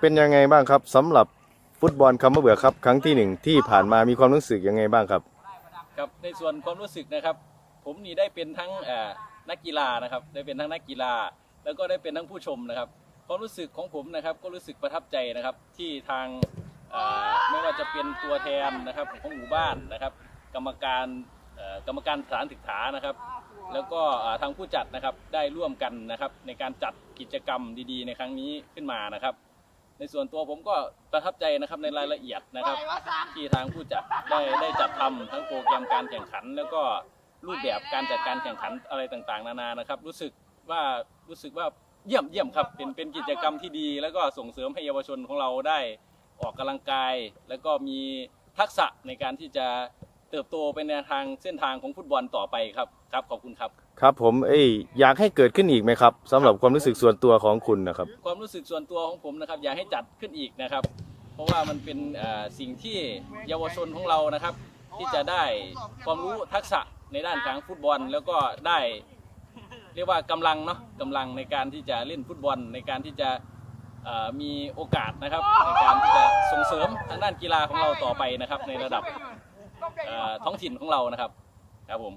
เป็นยังไงบ้างครับสำหรับฟุตบอลคำว่าเบื่อครับ ครั้งที่หนึ่งที่ผ่านมามีความรู้สึกยังไงบ้างครับ ครับในส่วนความรู้สึกนะครับ ผมนี่ได้เป็นทั้งนักกีฬานะครับ ได้เป็นทั้งนักกีฬา แล้วก็ได้เป็นทั้งผู้ชมนะครับความรู้สึกของผมนะครับก็รู้สึกประทับใจนะครับที่ทางไม่ว่าจะเป็นตัวแทนนะครับของหมู่บ้านนะครับ กรรมการกรรมการสถานศึกษานะครับ แล้วก็ทางผู้จัดนะครับได้ร่วมกันนะครับในการจัดกิจกรรมดีๆ ในครั้งนี้ขึ้นมานะครับ ในส่วนตัวผมก็ประทับใจนะครับในรายละเอียดนะครับ ที่ทางผู้จัดได้ได้จัดทำทั้งโปรแกรมการแข่งขัน แล้วก็รูปแบบการจัดการแข่งขันอะไรต่างๆ นานานะครับ รู้สึกว่ารู้สึกว่าเยี่ยมเยี่ยมครับเป็นเป็นกิจกรรมที่ดี แล้วก็ส่งเสริมให้เยาวชนของเราได้ออกกำลังกาย แล้วก็มีทักษะในการที่จะเติบโตไปในทางเส้นทางของฟุตบอลต่อไปครับครับขอบคุณครับ ครับผมเอ้ยอยากให้เกิดขึ้นอีกไหมครับสำหรับความรู้สึกส่วนตัวของคุณนะครับ ความรู้สึกส่วนตัวของผมนะครับ อยากให้จัดขึ้นอีกนะครับ เพราะว่ามันเป็นเอ่อสิ่งที่เยาวชนของเรานะครับ ที่จะได้ความรู้ทักษะในด้านการฟุตบอล แล้วก็ได้เรียกว่ากำลังเนาะกำลังในการที่จะเล่นฟุตบอล ในการที่จะเอ่อมีโอกาสนะครับ ในการที่จะส่งเสริมทางด้านกีฬาของเราต่อไปนะครับ ในระดับเอ่อ ท้องถิ่นของเรานะครับครับผม